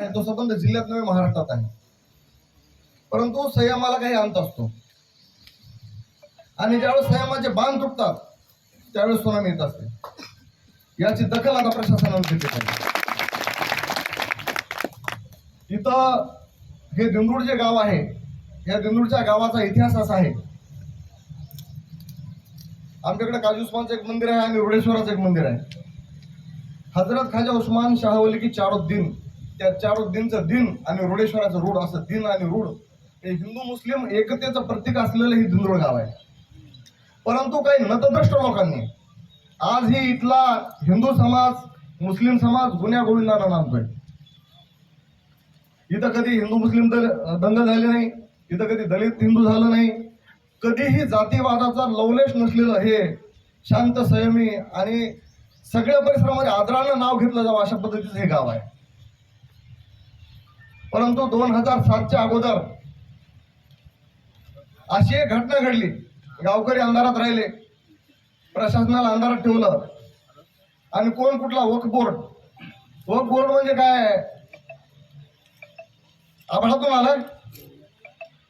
तो संबंध जिल्ह्यात नव्हे महाराष्ट्रात आहे. परंतु संयमाला काही अंत असतो. आणि ज्यावेळेस संयमाचे बांध तुटतात त्यावेळेस सुनामी येत असते. याची दखल आता प्रशासनाने घेतली पाहिजे. इथं हे दिंदूर जे गाव आहे या दिंदूरच्या गावाचा इतिहास असा आहे. आमच्याकडे काजी उस्मानचं एक मंदिर आहे आणि रुडेश्वराचं एक मंदिर आहे. हजरत खाजा उस्मान शाहवली की चारोद्दीन त्या चार दिनचं दिन आणि रुडेश्वराचं रूढ असं दिन आणि रूढ हे हिंदू मुस्लिम एकतेचं प्रतीक असलेलं हे धुंदुळ गाव आहे. परंतु काही नतद्रष्ट लोकांनी आज ही इथला हिंदू समाज मुस्लिम समाज गुन्ह्या गोविंदाला नांदतोय. इथं कधी हिंदू मुस्लिम दल दंग झाले नाही इथं कधी दलित हिंदू झालं नाही कधीही जातीवादाचा लवलेश नसलेलं हे शांत संयमी आणि सगळ्या परिसरामध्ये आदरानं नाव घेतलं जावं अशा पद्धतीचं हे गाव आहे. परंतु दोन हजार सातच्या अगोदर अशी एक घटना घडली. गावकरी अंधारात राहिले. प्रशासनाला अंधारात ठेवलं. आणि कोण कुठला वक बोर्ड? वक बोर्ड म्हणजे काय? आभाळातून आलाय?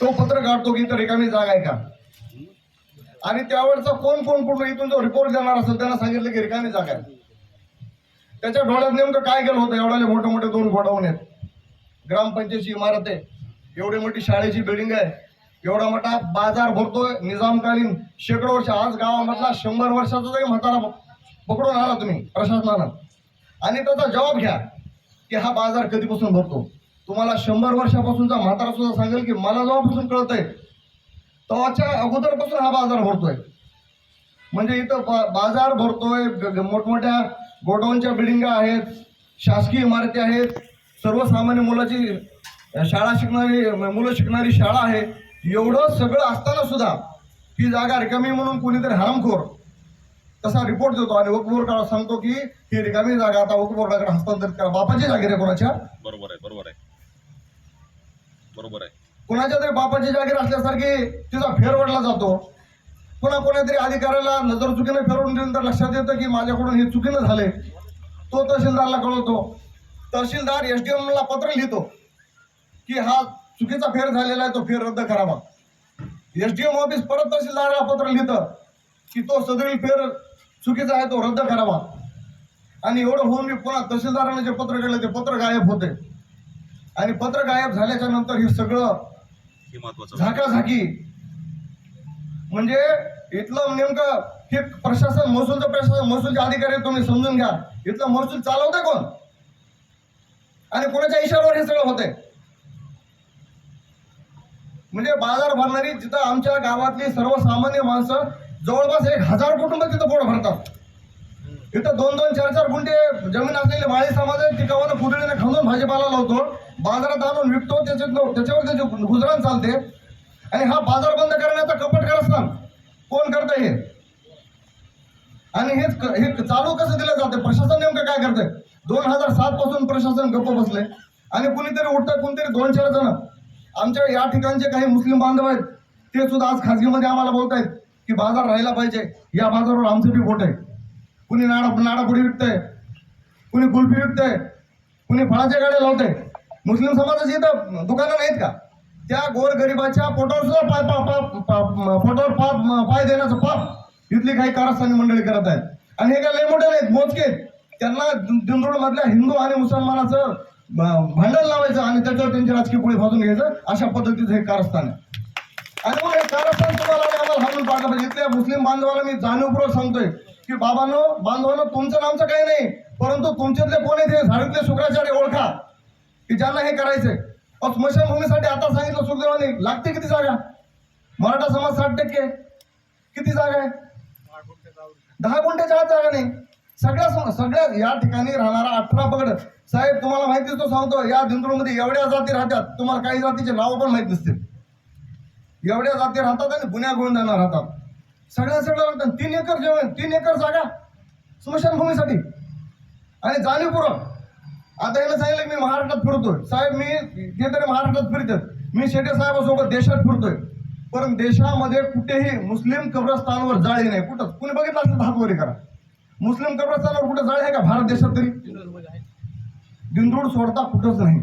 तो पत्र काढतो की इथं रिकामी जागा आहे का? आणि त्यावेळेचा कोण कोण कुठं इथून जो रिपोर्ट देणार असेल त्यांना सांगितलं की रिकामी जागा आहे. त्याच्या डोळ्यात नेमकं काय गेलं होतं? एवढ्याले मोठे मोठे दोन गोडाऊन आहेत. ग्रामपंचायतची इमारत आहे. एवढी मोठी शाळेची बिल्डिंग आहे. एवढा मोठा बाजार भरतोय निजामकालीन शेकडो वर्ष. आज गावामधला शंभर वर्षाचा जरी म्हातारा पकडून आला तुम्ही प्रशासनानं. आणि त्याचा जबाब घ्या की हा बाजार कधीपासून भरतो. तुम्हाला शंभर वर्षापासूनचा म्हातारा सुद्धा सांगेल की मला जेव्हापासून कळत आहे तेव्हाच्या अगोदरपासून हा बाजार भरतोय. म्हणजे इथं बा- बाजार भरतोय ग- मोठमोठ्या गोडाऊनच्या बिल्डिंगा आहेत शासकीय इमारती आहेत सर्वसामान्य मुलाची शाळा शिकणारी मुलं शिकणारी शाळा आहे. एवढं सगळं असताना सुद्धा ही जागा रिकामी म्हणून कोणीतरी हरामखोर तसा रिपोर्ट देतो. आणि वकबोर्डाला सांगतो की ही रिकामी जागा आता वकबोर्डाकडे हस्तांतरित करा. बापाची जागीर आहे कोणाच्या? बरोबर आहे बरोबर आहे. बरोबर आहे. कोणाच्या तरी बापाची जागीर असल्यासारखी तिचा फेरवडला जातो. पुन्हा कोणातरी अधिकाऱ्याला नजर चुकीने फेरवून दिल्यानंतर लक्षात येतं की माझ्याकडून हे चुकीनं झाले. तो तहसीलदारला कळवतो. तहसीलदार एस डी ला पत्र लिहितो की हा चुकीचा फेर झालेला आहे तो फेर रद्द करावा एस डी एम ऑफिस परत तहसीलदाराला पत्र लिहितं की तो सदरील फेर चुकीचा आहे तो रद्द करावा आणि एवढं होऊन मी पुन्हा तहसीलदाराने जे पत्र काढलं ते पत्र गायब होते. आणि पत्र गायब झाल्याच्यानंतर हे सगळं झाकाझाकी. म्हणजे इथलं नेमकं हे प्रशासन महसूलचं प्रशासन महसूलचे अधिकारी तुम्ही समजून घ्या. इथलं महसूल चालवतंय कोण? आणि कोणाच्या इशाऱ्यावर हे सगळं होतंय? म्हणजे बाजार भरणारी जिथं आमच्या गावातली सर्वसामान्य माणसं जवळपास एक हजार कुटुंब तिथं पोट भरतात. इथं दोन दोन चार चार गुंठे जमीन असलेले माळी समाज आहे तिकावानं कुदळीने खांदून भाजीपाला लावतो बाजारात आणून विकतो त्याच्यात त्याच्यावर त्याचे गुजराण चालते. आणि हा बाजार बंद करण्याचा कपट कारस्थान कोण करतं हे? आणि हेच क- हे चालू कसं दिलं जातं? प्रशासन नेमकं काय करतंय? दोन हजार सात पासून प्रशासन गप्प बसले आणि कुणीतरी उठतं कोणतरी दोन चार जण. आमच्या या ठिकाणचे काही मुस्लिम बांधव आहेत ते सुद्धा आज खाजगीमध्ये आम्हाला बोलत आहेत की बाजार राहायला पाहिजे. या बाजारावर आमचं बी बोट आहे. कुणी नाडा नाडापुडी विकतंय कुणी कुल्फी विकतंय कुणी फळाच्या गाड्या लावतंय. मुस्लिम समाजाची इथं दुकानं नाहीत का? त्या गोरगरिबाच्या पोटावर सुद्धा पाय पा पा- पोटावर पाप पाय देण्याचं पाप इथली काही कारस्थानी मंडळी करत आहेत. आणि हे काय लय मोठे नाहीत मोजके त्यांना दिंदोड मधल्या हिंदू आणि मुसलमानाचं भांडण लावायचं आणि त्याच्यावर त्यांची राजकीय पोळी भाजून घ्यायचं अशा पद्धतीचं हे कारस्थान आहे. आणि मग हे कारस्थान तुम्हाला आम्हाला हाणून पाडलं पाहिजे इथल्या मुस्लिम बांधवाला मी जाणीवपूर्वक सांगतोय की बाबांनो बांधवांनो तुमचं नामचं काही नाही परंतु तुमच्यातले कोण आहेत ते झाडीतले शुक्राचार्य ओळखा की ज्यांना हे करायचंय. स्मशानभूमीसाठी आता सांगितलं सुखदेवाने लागते किती जागा? मराठा समाज साठ टक्के. किती जागा आहे? दहा गुंठ्याच्या आत जागा नाही. सगळ्या सम- सगळ्या या ठिकाणी राहणारा अठरा पगड. साहेब तुम्हाला माहिती तो सांगतो या दिंडूरमध्ये एवढ्या जाती राहतात तुम्हाला काही जातीचे नाव पण माहीत नसतील. एवढ्या जाती राहतात आणि गुन्ह्या गोविंदांना राहतात. सगळ्या सगळं लागतात तीन एकर जेवण तीन एकर जागा स्मशानभूमीसाठी. आणि जाणीवपूर्वक. आता याला सांगितलं की मी महाराष्ट्रात फिरतोय. साहेब मी हे तरी महाराष्ट्रात फिरतात मी शेटे साहेबासोबत देशात फिरतोय. पण देशामध्ये कुठेही मुस्लिम कब्रस्तानवर जाळी नाही. कुठं? कुणी बघितलं असेल तर करा. मुस्लिम कब्रस्तानावर कुठं जाळी आहे का? भारत देशात तरी? दिंडूड सोडता कुठंच नाही.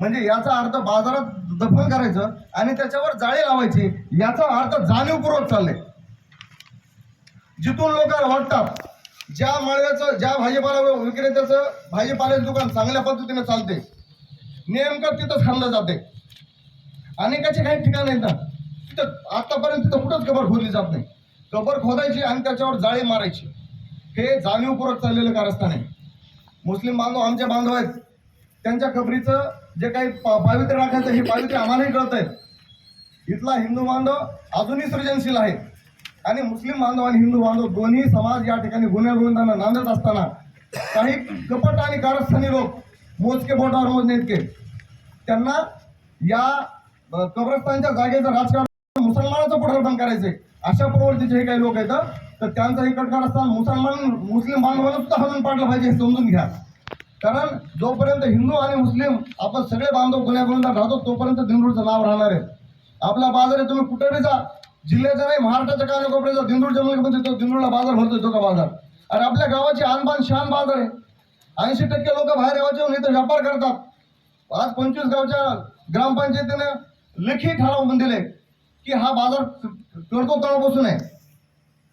म्हणजे याचा अर्थ बाजारात दफन करायचं आणि त्याच्यावर जाळे लावायचे याचा अर्थ जाणीवपूर्वक चाललंय. जिथून लोक वाटतात ज्या मळव्याचं ज्या भाजीपाला विक्रेत्याचं भाजीपाल्याचं दुकान चांगल्या पद्धतीने चालते नेमकं तिथंच खाल्लं जाते अनेकाचे काही ठिकाण आहेत तिथं आतापर्यंत तिथं कुठंच कबर खोदली जात नाही. कबर खोदायची आणि त्याच्यावर जाळे मारायची. हे जाणीवपूर्वक चाललेलं कारस्थान आहे. मुस्लिम बांधव आमचे बांधव आहेत. त्यांच्या कबरीचं जे काही पा- पावित्र्य राखायचं हे पावित्र्य आम्हालाही कळत आहे. इथला हिंदू बांधव अजूनही सृजनशील आहे. आणि मुस्लिम बांधव आणि हिंदू बांधव दोन्ही समाज या ठिकाणी गुन्ह्या नांदत असताना काही कपट आणि कारस्थानी लोक मोजके बोटावर मोजणे इतके. त्यांना या कब्रस्तानच्या जागेचं राजकारण मुसलमानाचं पुढारपण करायचंय. अशा प्रवृत्तीचे हे काही लोक आहेत तर त्यांचा हे कारस्थान मुसलमान मुस्लिम बांधवांना सुद्धा हलून पाडलं पाहिजे हे समजून घ्या. कारण जोपर्यंत हिंदू आणि मुस्लिम आपण सगळे बांधव गुन्ह्यागुंडात राहतो तोपर्यंत दिंदूरचं नाव राहणार आहे. आपला बाजार आहे तुम्ही कुठेही जा. जिल्ह्याचा नाही महाराष्ट्राच्या कानाकोपऱ्याचा दिंडूर जंगलमध्ये म्हणजे तो दिंदूरला बाजार भरतो तो का बाजार. आणि आपल्या गावाची आणबान शान बाजार आहे. ऐंशी टक्के लोक बाहेर गावाचे येऊन इथं व्यापार करतात. आज पंचवीस गावच्या ग्रामपंचायतीने लेखी ठराव पण दिले. की हा बाजार करतो तळापासून आहे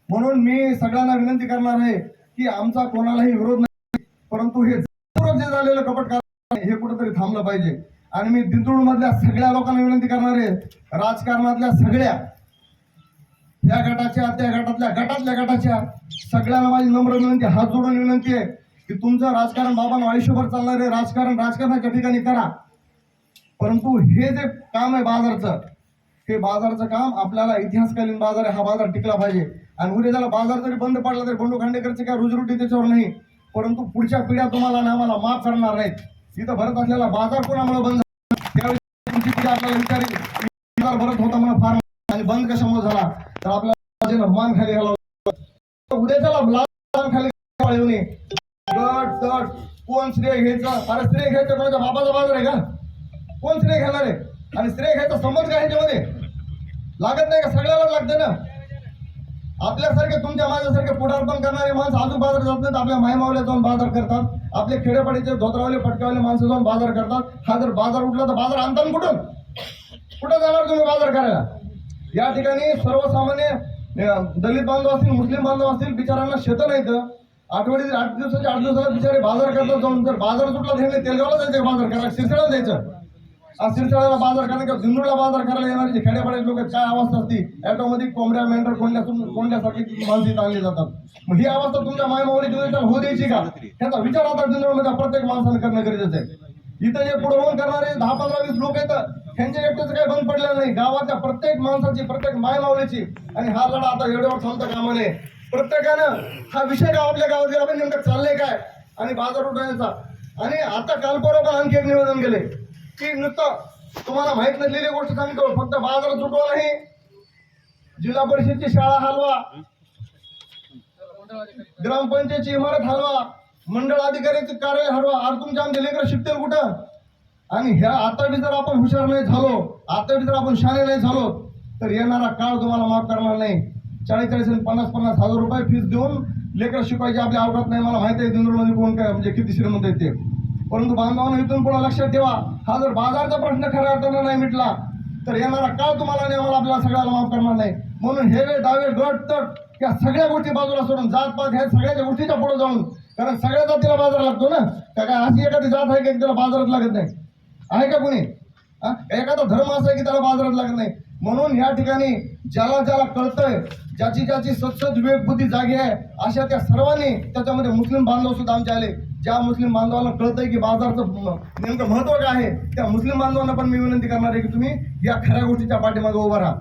म्हणून मी सगळ्यांना विनंती करणार आहे की आमचा कोणालाही विरोध नाही परंतु हे जे झालेलं कपट हे कुठेतरी थांबलं पाहिजे. आणि मी दिंतुळ मधल्या सगळ्या लोकांना विनंती करणार आहे राजकारणातल्या सगळ्या या गटाच्या त्या गटातल्या गटातल्या गटाच्या सगळ्यांना माझी नम्र विनंती हात जोडून विनंती आहे की तुमचं राजकारण बाबांना आयुष्यभर चालणार आहे राजकारण राजकारणाच्या ठिकाणी करा. परंतु हे जे काम आहे बाजारचं हे बाजारचं काम आपल्याला इतिहासकालीन बाजार आहे हा बाजार टिकला पाहिजे. आणि उद्या त्याला बाजार जरी बंद पडला तरी बंडू खांडेकरचे काय रोजीरोटी त्याच्यावर नाही. परंतु पुढच्या पिढ्या तुम्हाला आणि आम्हाला माफ करणार नाहीत. इथं भरत असलेला बाजार कोणामुळे बंद त्यावेळी आपल्याला विचारेल बाजार भरत होता म्हणून फार आणि बंद कशामुळे झाला? तर आपल्याला मान खाली घालावं उद्याच्याला मान खाली येऊ नये. गट तट कोण श्रेय घ्यायचं? अरे श्रेय घ्यायचं कोणाच्या बाबाचा बाजार आहे का? कोण श्रेय घेणार आहे? आणि श्रेय घ्यायचा समज काय ह्याच्यामध्ये? लागत नाही का? सगळ्याला लागतं ना? आपल्यासारखे तुमच्या माझ्यासारखे पुढारपण करणारे माणसं आजू बाजार जात नाहीत आपल्या मायमावल्या जाऊन बाजार करतात. आपले खेडेपाडीचे धोत्रावले पटकावले माणसं जाऊन बाजार करतात. हा जर बाजार उठला तर बाजार आणता ना कुठून? कुठं जाणार तुम्ही बाजार करायला? या ठिकाणी सर्वसामान्य दलित बांधव असतील मुस्लिम बांधव असतील बिचारांना शेतं नाहीत. आठवडी आठ दिवसाच्या आठ दिवसाला बिचारे बाजार करतात जाऊन. जर बाजार सुटला तर हे तेलगावला जायचं बाजार करायला? शिरसेला जायचं. शिरसाळ्याला बाजार करायला किंवा दिंडूरला बाजार करायला येणारे जे खेड्यापाड्याचे लोक काय अवस्था असते? ॲटोमध्ये कोंबड्या मेंढर कोंड्या कोंड्यासारखी माणसे चांगली आणली जातात. मग ही अवस्था तुमच्या मायमावली उद्या होऊ द्यायची का? त्याचा विचार आता दिंडूरमध्ये प्रत्येक माणसानं करणं गरजेचं आहे. इथं जे पुढे होऊन करणारे दहा पंधरा वीस लोक आहेत त्यांच्या एकट्याचं काही बंद पडलेलं नाही. गावातल्या प्रत्येक माणसाची प्रत्येक मायमावलीची आणि हा लढा आता एवढ्यावर थांबता कामा नये. प्रत्येकानं हा विषय गावातल्या गावात गेला म्हणजे नेमकं चाललंय काय? आणि बाजार उठवण्याचा आणि आता काल परवा आणखी एक निवेदन केले की नुसतं तुम्हाला माहीत नसलेली गोष्ट सांगतो फक्त बाजार सुटवा नाही जिल्हा परिषदची शाळा हलवा. ग्रामपंचायतची इमारत हलवा. मंडळ अधिकाऱ्याचे कार्यालय हलवा. अरे तुमच्या आमचे लेकर शिकतील कुठं? आणि ह्या आता बी जर आपण हुशार नाही झालो आता बी जर आपण शाणे नाही झालो तर येणारा काळ तुम्हाला माफ करणार नाही. चाळीस चाळीस आणि पन्नास पन्नास हजार रुपये फीस देऊन लेकर शिकवायचे आपल्या आवडत नाही. मला माहिती आहे दिंडूरमध्ये कोण काय म्हणजे किती श्रीमंत आहेत ते. परंतु बांधवांना इथून पुढे लक्षात ठेवा हा जर बाजारचा प्रश्न खऱ्या अर्थानं नाही मिटला तर येणारा काळ तुम्हाला आणि आम्हाला आपल्याला सगळ्याला माफ करणार नाही. म्हणून हेवे दावे गट तट या सगळ्या गोष्टी बाजूला सोडून जात पात ह्या सगळ्याच्या गोष्टीच्या पुढे जाऊन कारण सगळ्या जातीला बाजार लागतो ना? का काय अशी एखादी जात आहे का तिला बाजारात लागत नाही? आहे का कोणी? एखादा धर्म असा आहे की त्याला बाजारात लागत नाही? म्हणून या ठिकाणी ज्याला ज्याला कळतंय ज्याची ज्याची सत्सद विवेकबुद्धी जागी आहे अशा त्या सर्वांनी त्याच्यामध्ये मुस्लिम बांधव सुद्धा आमचे आले. ज्या मुस्लिम बांधवांना कळतंय की बाजारचं नेमकं महत्त्व काय आहे त्या मुस्लिम बांधवांना पण मी विनंती करणार आहे की तुम्ही या खऱ्या गोष्टीच्या पाठीमागे उभा राहा.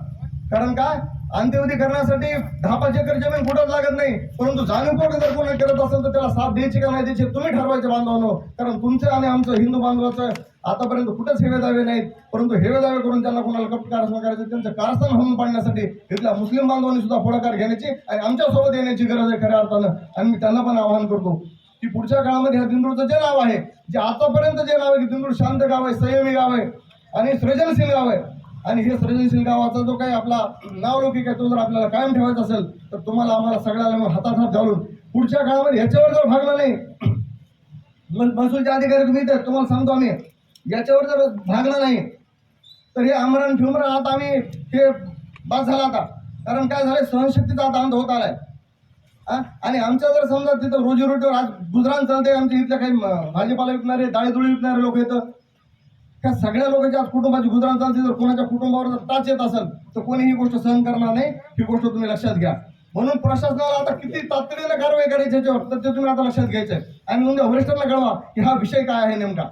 कारण काय? अंत्यविधी करण्यासाठी दहा पाच एकर जमीन कुठंच लागत नाही. परंतु जाणीवपूर्वक जर कोणी करत असेल तर त्याला साथ द्यायची का नाही द्यायची तुम्ही ठरवायचे बांधवांनो. कारण तुमचं आणि आमचं हिंदू बांधवाचं आतापर्यंत कुठंच हेवे दावे नाहीत. परंतु हेवे दावे करून त्यांना कोणाला कपट कारस्थान करायचं त्यांचं कारस्थान हणून पाडण्यासाठी इथल्या मुस्लिम बांधवांनी सुद्धा पुढाकार घेण्याची आणि आमच्यासोबत येण्याची गरज आहे खऱ्या अर्थानं. आणि मी त्यांना पण आवाहन करतो की पुढच्या काळामध्ये ह्या दिंडूरचं जे नाव आहे जे आतापर्यंत जे नाव आहे की दिंडूर शांत गाव आहे संयमी गाव आहे आणि सृजनशील गाव आहे आणि हे सृजनशील गावाचा जो काही आपला नावलौकिक आहे तो जर आपल्याला कायम ठेवायचा असेल तर तुम्हाला आम्हाला सगळ्याला मग हातात हात घालून पुढच्या काळामध्ये ह्याच्यावर जर भागला नाही महसूलचे अधिकारी तुम्ही तर तुम्हाला सांगतो आम्ही याच्यावर जर भागला नाही तर हे आमरण ठिमरण आता आम्ही हे बाद झाला आता. कारण काय झालं सहनशक्तीचा आता अंत होत आलाय. आणि आमच्या जर समजा तिथं रोजीरोटीवर आज गुजरान चालते आमच्या इथल्या काही म- भाजीपाला विकणारे डाळीदुळी विकणारे लोक येतं त्या सगळ्या लोकांच्या आज कुटुंबाची गुजरात चालते. जर कोणाच्या कुटुंबावर जर टाच येत असेल तर कोणी ही गोष्ट सहन करणार नाही. ही गोष्ट तुम्ही लक्षात घ्या. म्हणून प्रशासनाला आता किती तातडीनं कारवाई करायची याच्यावर तर ते तुम्ही आता लक्षात घ्यायचं आहे आणि म्हणजे वरिष्ठांना कळवा की हा विषय काय आहे नेमका.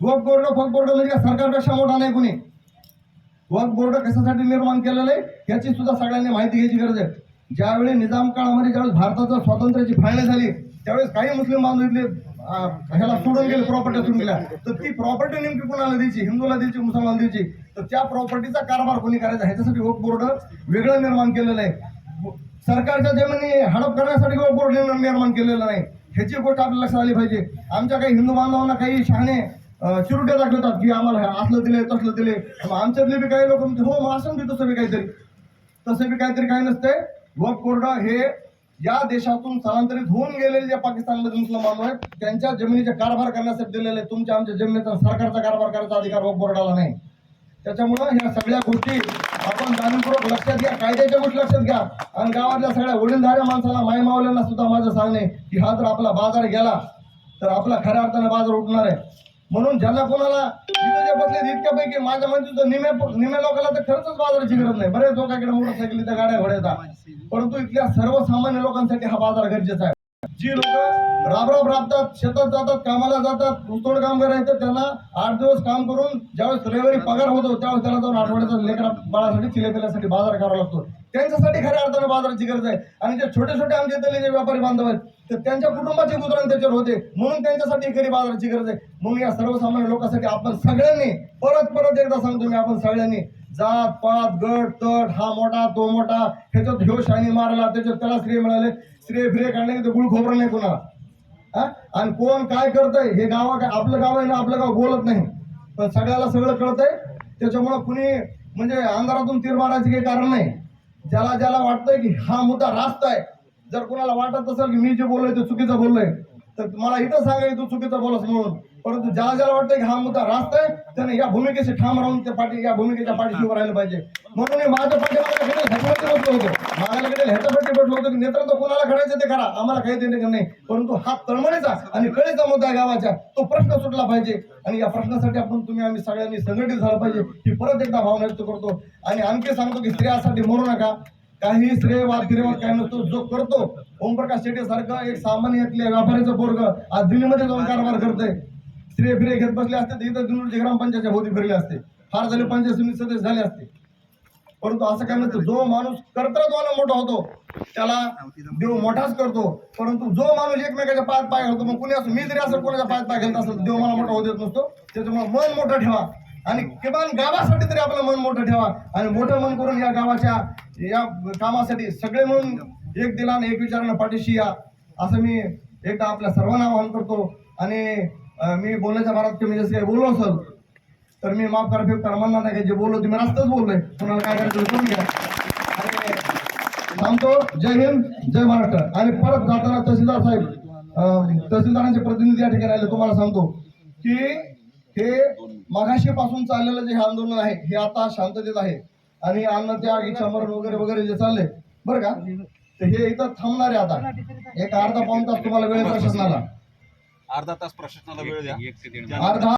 वक बोर्ड फक बोर्ड म्हणजे काय? सरकारपेक्षा मोठा नाही कुणी. वक बोर्ड कशासाठी निर्माण केलेलं आहे याची सुद्धा सगळ्यांनी माहिती घ्यायची गरज आहे. ज्यावेळी निजाम काळामध्ये ज्यावेळेस भारताचं स्वातंत्र्याची फाळणी झाली त्यावेळेस काही मुस्लिम बांधव इथले ह्याला सोडून गेले प्रॉपर्टी सोडून गेल्या तर ती प्रॉपर्टी नेमकी कोणाला द्यायची? हिंदूला द्यायची मुसलमान द्यायची? तर त्या प्रॉपर्टीचा कारभार कोणी करायचा? ह्याच्यासाठी वक बोर्ड वेगळं निर्माण केलेलं आहे. सरकारच्या जमिनी हडप करण्यासाठी वक बोर्ड निर्माण निर्माण केलेलं नाही. ह्याची गोष्ट आपल्याला लक्षात आली पाहिजे. आमच्या काही हिंदू बांधवांना काही शहाणे चिरुट्या दाखवतात की आम्हाला असलं दिले तसलं दिले. मग आमच्यातले बी काही लोक म्हणते हो मग असं बी तसं बी काहीतरी. तसं बी काहीतरी काही नसतंय. वक बोर्ड हे या देशातून स्थलांतरित होऊन गेलेले जे पाकिस्तानमध्ये मुस्लिम बांधव आहेत त्यांच्या जमिनीचे कारभार करण्यासाठी दिलेले तुमच्या आमच्या जमिनीचा सरकारचा कारभार करायचा अधिकार वक बोर्डाला नाही. त्याच्यामुळं ह्या सगळ्या गोष्टी आपण जाणीवपूर्वक लक्षात घ्या कायद्याच्या गोष्टी लक्षात घ्या. आणि गावातल्या सगळ्या वडीलधाऱ्या माणसाला मायमावल्यांना सुद्धा माझं सांगणे की हा जर आपला बाजार गेला तर आपला खऱ्या अर्थानं बाजार उठणार आहे. म्हणून ज्यांना कोणाला इथं जे बसले इतक्यापैकी माझ्या म्हणजे निम्या निम्या लोकांना तर खरंच बाजाराची गरज नाही. बरेच लोकांकडे मोटरसायकलीच्या गाड्या घोड्या येतात. परंतु इथल्या सर्वसामान्य लोकांसाठी हा बाजार गरजेचा आहे. जी लोक राबराब राबतात शेतात जातात कामाला जातात ऊसतोड काम करायचं त्यांना आठ दिवस काम करून ज्यावेळेस रविवारी पगार होतो त्यावेळेस त्याला जाऊन आठवड्याचा लेकरा बाळासाठी चिले पिल्यासाठी बाजार करावा लागतो. त्यांच्यासाठी खऱ्या अर्थानं बाजाराची गरज आहे. आणि जे छोटे छोटे आमच्या इथले जे व्यापारी बांधव आहेत तर त्यांच्या कुटुंबाचे गुजरण त्याच्यावर होते. म्हणून त्यांच्यासाठी खरी बाजाराची गरज आहे. म्हणून या सर्वसामान्य लोकांसाठी आपण सगळ्यांनी परत परत एकदा सांगतो मी आपण सगळ्यांनी जात पात गट तट हा मोठा तो मोठा ह्याच्यात ह्यो शाणी मारला त्याच्यात त्याला स्त्री मिळाले. स्त्री फिरे काढले ते गुळ खोबरं नाही कुणाला. आणि कोण काय करतंय हे गाव आपलं गाव आहे ना आपलं गाव बोलत नाही. पण सगळ्याला सगळं कळतंय. त्याच्यामुळं कुणी म्हणजे अंधारातून तीर मारायचं काही कारण नाही. ज्याला ज्याला वाटतंय की हा मुद्दा रास्त आहे. जर कोणाला वाटत असेल की मी जे बोललोय ते चुकीचं बोललोय तर मला इथं सांगा की तू चुकीचं बोलस म्हणून. परंतु ज्याला ज्याला वाटतंय की हा मुद्दा रास्त आहे त्याने या भूमिकेशी ठाम राहून त्या पाठी या भूमिकेच्या पाठीशी उभं राहिलं पाहिजे. म्हणून मी माझ्या पाठीमागे ह्याच्यावरती बसलो होतो. मागायला ह्याच्यावरती बसलो होतो की नेतृत्व कोणाला करायचं ते करा. आम्हाला काही देणे नाही. परंतु हा तळमळीचा आणि कळीचा मुद्दा आहे तो प्रश्न सुटला पाहिजे. आणि या प्रश्नासाठी आपण तुम्ही आम्ही सगळ्यांनी संघटित झालं पाहिजे. ही परत एकदा भावना व्यक्त करतो. आणि आणखी सांगतो की स्त्रियासाठी मरू नका. काही श्रेयवाद गिरेवाद काय नसतो. जो करतो ओमप्रकाश शेट्टी सारखं एक सामान्य व्यापाऱ्याचं पोरग आज दिल्लीमध्ये जाऊन कारभार करतोय. स्त्री फिरे घेत बसले असते तर इथं दिल्लीचे ग्रामपंचायतच्या भोवती फिरले असते. फार झाले पंचायत समिती सदस्य झाले असते. परंतु असं काय नसतं जो माणूस कर्तृत्वाला मोठा होतो त्याला देव मोठाच करतो. परंतु जो माणूस एकमेकाच्या पायात पाय घालतो मग कुणी असं मी जरी असं कोणाच्या पायात पाय घेत असेल देव मला मोठा होत येत नसतो. त्याच्यामुळे मन मोठं ठेवा. आणि किमान गावासाठी तरी आपलं मन मोठं ठेवा. आणि मोठं मन करून या गावाच्या या कामासाठी सगळे म्हणून एक दिलानं एक विचारानं पाठीशी या. असं मी एकदा आपल्या सर्वांना आवाहन करतो. आणि मी बोलण्याच्या भारत की मी जसं काही बोललो असेल तर मी माफ करा फेक करा म्हणणार नाही का? जे बोललो ते मी रस्ताच बोललोय. तुम्हाला काय करायचं करून घ्या. आणि सांगतो जय हिंद जय महाराष्ट्र. आणि परत जाताना तहसीलदार साहेब तहसीलदारांचे प्रतिनिधी या ठिकाणी आले तुम्हाला सांगतो की हे मघाशीपासून चाललेलं जे हे आंदोलन आहे हे आता शांततेत आहे. आणि अन्न त्याग इच्छामरण वगैरे वगैरे जे चाललंय बरं का? तर हे इथं थांबणार आहे आता. एक अर्धा पाऊन तास तुम्हाला वेळ प्रशासनाला. अर्धा तास प्रशासनाला वेळ द्या. अर्धा